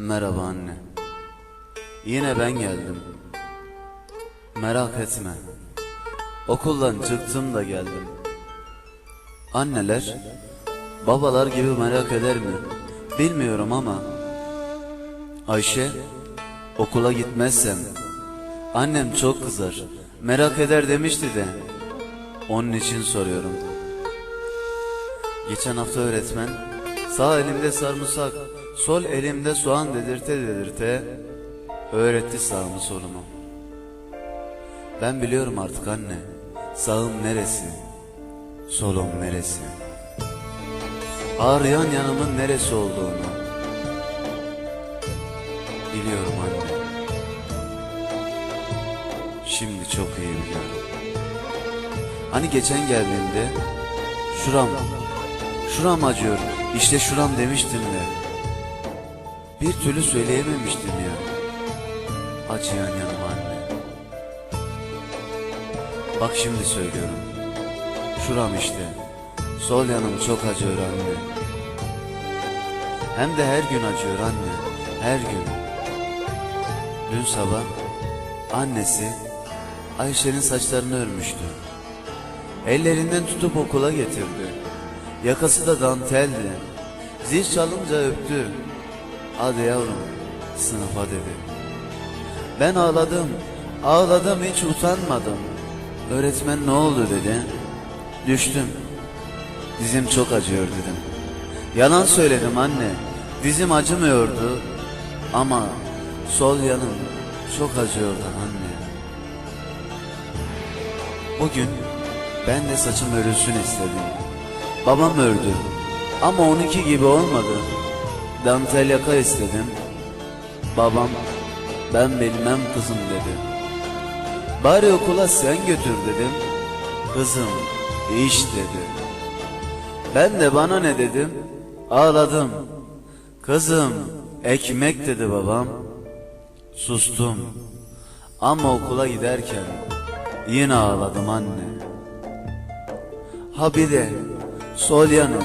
Merhaba anne. Yine ben geldim. Merak etme. Okuldan çıktım da geldim. Anneler, babalar gibi merak eder mi? Bilmiyorum ama. Ayşe, okula gitmezsem, annem çok kızar. Merak eder demişti de. Onun için soruyorum. Geçen hafta öğretmen sağ elimde sarımsak, sol elimde soğan dedirte dedirte öğretti sağımı solumu. Ben biliyorum artık anne, sağım neresi, solum neresi. Ağrıyan yanımın neresi olduğunu biliyorum anne. Şimdi çok iyi biliyorum. Hani geçen geldiğimde şuram, şuram acıyor, işte şuram demiştim de. Bir türlü söyleyememiştim ya. Acıyan yanım anne. Bak şimdi söylüyorum. Şuram işte. Sol yanım çok acıyor anne. Hem de her gün acıyor anne. Her gün. Dün sabah annesi Ayşe'nin saçlarını örmüştü. Ellerinden tutup okula getirdi. Yakası da danteldi. Zil çalınca öptü. Hadi yavrum sınıfa dedi. Ben ağladım. Ağladım hiç utanmadım. Öğretmen ne oldu dedi. Düştüm. Dizim çok acıyor dedim. Yalan söyledim anne. Dizim acımıyordu. Ama sol yanım çok acıyordu anne. Bugün ben de saçım örülsün istedim. Babam ördü. Ama onunki gibi olmadı. Dantel yaka istedim. Babam ben bilmem kızım dedi. Bari okula sen götür dedim. Kızım iş dedi. Ben de bana ne dedim? Ağladım. Kızım ekmek dedi babam. Sustum. Ama okula giderken yine ağladım anne. Ha bir de sol yanım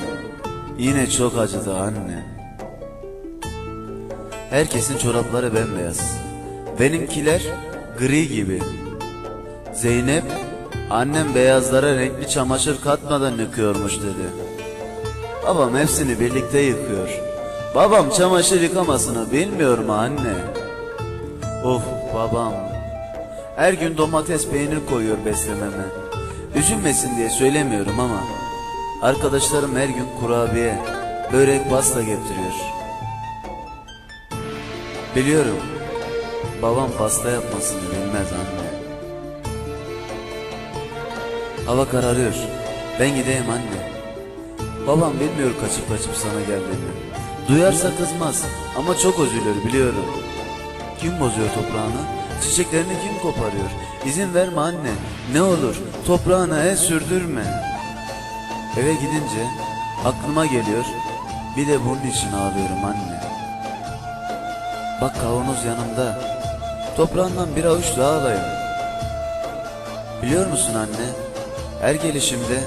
yine çok acıdı anne. Herkesin çorapları bembeyaz. Benimkiler gri gibi. Zeynep annem beyazlara renkli çamaşır katmadan yıkıyormuş dedi. Babam hepsini birlikte yıkıyor. Babam çamaşır yıkamasını bilmiyor mu anne? Of babam. Her gün domates peynir koyuyor beslememe. Üzülmesin diye söylemiyorum ama arkadaşlarım her gün kurabiye, börek, pasta getiriyor. Biliyorum. Babam pasta yapmasını bilmez anne. Hava kararıyor. Ben gideyim anne. Babam bilmiyor kaçıp kaçıp sana geldiğimi. Duyarsa kızmaz ama çok üzülür biliyorum. Kim bozuyor toprağını? Çiçeklerini kim koparıyor? İzin verme anne. Ne olur toprağına el sürdürme. Eve gidince aklıma geliyor. Bir de bunun için ağlıyorum anne. Bak kavanoz yanımda. Toprağından bir avuç daha alayım. Biliyor musun anne? Her gelişimde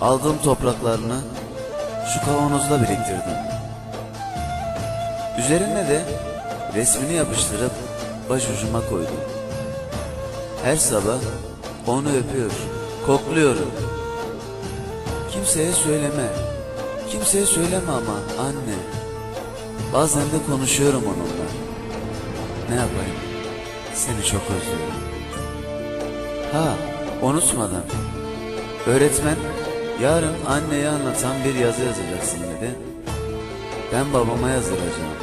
aldığım topraklarını şu kavanozda biriktirdim. Üzerine de resmini yapıştırıp başucuma koydum. Her sabah onu öpüyor, kokluyorum. Kimseye söyleme. Kimseye söyleme ama anne. Bazen de konuşuyorum onunla. Ne yapayım? Seni çok özlüyorum. Ha, unutmadan. Öğretmen yarın anneye anlatan bir yazı yazacaksın dedi. Ben babama yazdıracağım.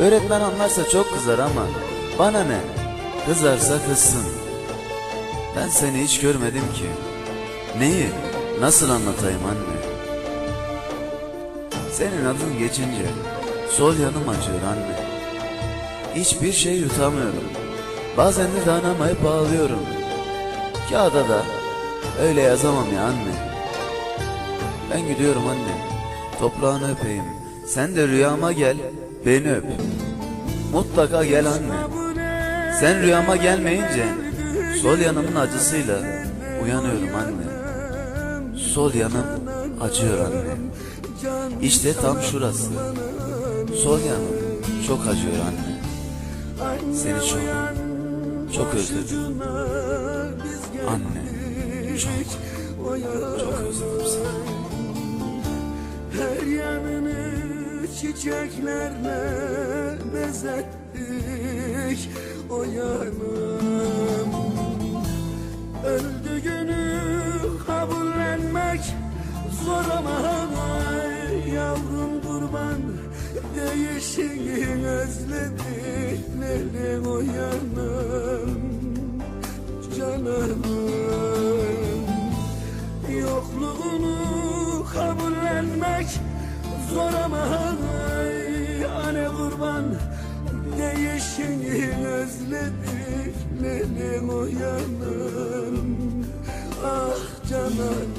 Öğretmen anlarsa çok kızar ama bana ne? Kızarsa kızsın. Ben seni hiç görmedim ki. Neyi? Nasıl anlatayım anne? Senin adın geçince sol yanım acıyor anne. Hiçbir şey yutamıyorum. Bazen de dayanamayıp ağlıyorum. Kağıda da öyle yazamam ya anne. Ben gidiyorum anne. Toprağını öpeyim. Sen de rüyama gel, beni öp. Mutlaka gel anne. Sen rüyama gelmeyince sol yanımın acısıyla uyanıyorum anne. Sol yanım acıyor anne. İşte tam şurası. Sol yanım. Çok acıyor anne. Seni çok, çok özledim. Anne, çok, çok özledim seni. Her yanını çiçeklerle bezettik o yanım Öldüğünü kabullenmek zor ama yavrum kurban Değişini özlediklerim o yanım Canım Yokluğunu kabullenmek zor ama Anne kurban Değişini özlediklerim o yanım Ah canım